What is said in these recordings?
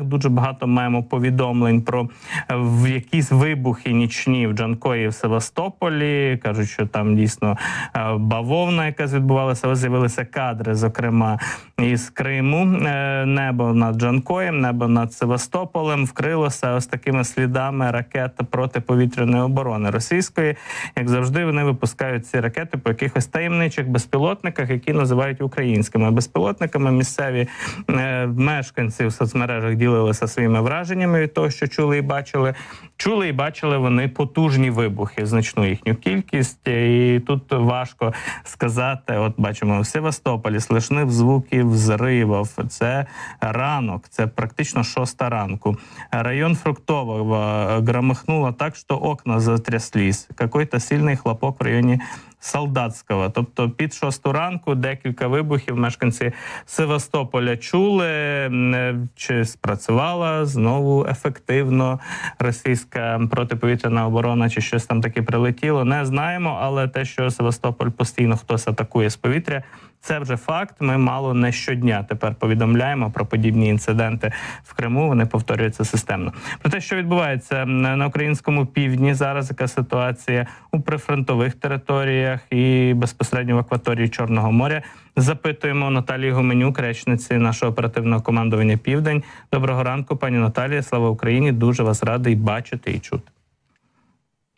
Дуже багато маємо повідомлень про е, якісь вибухи нічні в Джанкої в Севастополі. кажуть, що там дійсно е, бавовна, якась відбувалася. Ось з'явилися кадри, зокрема із Криму. Е, Небо над Джанкоєм, небо над Севастополем вкрилося ось такими слідами ракет протиповітряної оборони російської. Як завжди, вони випускають ці ракети по якихось таємничих безпілотниках, які називають українськими безпілотниками. Місцеві мешканці в соцмережах ділилися своїми враженнями від того, що чули і бачили. Чули і бачили вони потужні вибухи, значну їхню кількість, і тут важко сказати. От бачимо в Севастополі слышних звуків взривів. Це ранок, це практично шоста ранку. Район Фруктового громыхнуло так, що окна затряслись. Какой-то сильний хлопок в районі Солдатського. Тобто під шосту ранку декілька вибухів мешканці Севастополя чули. Е, Чи спрацювала знову ефективно російська протиповітряна оборона, чи щось там таке прилетіло, не знаємо. Але те, що Севастополь постійно хтось атакує з повітря, це вже факт. Ми мало не щодня тепер повідомляємо про подібні інциденти в Криму. Вони повторюються системно. Про те, що відбувається на українському півдні, зараз яка ситуація у прифронтових територіях і безпосередньо в акваторії Чорного моря. Запитуємо Наталії Гуменюк, речниці нашого оперативного командування Південь. Доброго ранку, пані Наталія. Слава Україні! Дуже вас радий бачити і чути.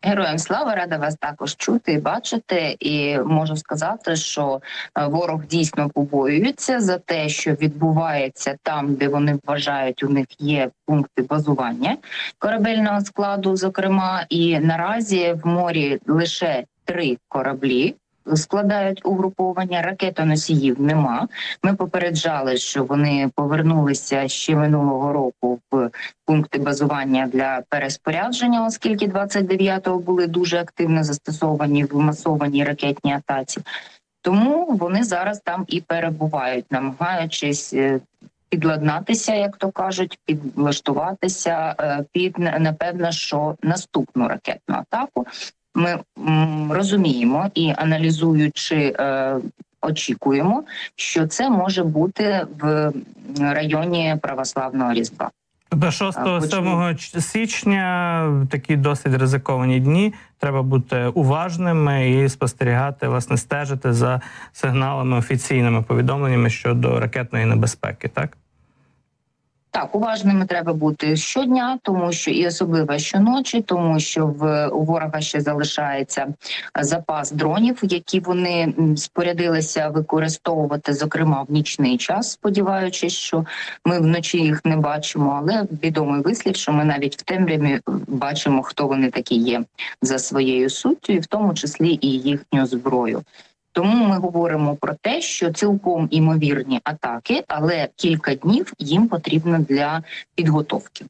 Героям слава рада вас також чути і бачити. І можу сказати, що е, ворог дійсно побоюється за те, що відбувається там, де вони вважають, у них є пункти базування корабельного складу. Зокрема, і наразі в морі лише три кораблі. Складають угруповання ракетоносіїв нема. Ми попереджали, що вони повернулися ще минулого року в пункти базування для переспорядження, оскільки 29-го були дуже активно застосовані в масованій ракетній атаці. Тому вони зараз там і перебувають, намагаючись е, підладнатися, як то кажуть, підлаштуватися е, під напевно, що наступну ракетну атаку. Ми розуміємо і аналізуючи. Е, Очікуємо, що це може бути в районі православного різдва. Тобто 6 А, почему? 7 ч- січня такі досить ризиковані дні. Треба бути уважними і спостерігати, власне, стежити за сигналами офіційними повідомленнями щодо ракетної небезпеки. Так Так, уважними треба бути щодня, тому що і особливо щоночі, тому що в у ворога ще залишається запас дронів, які вони спорядилися використовувати, зокрема в нічний час, сподіваючись, що ми вночі їх не бачимо. Але відомий вислів, що ми навіть в темряві бачимо, хто вони такі є за своєю суттю, і в тому числі і їхню зброю. Тому ми говоримо про те, що цілком імовірні атаки, але кілька днів їм потрібно для підготовки.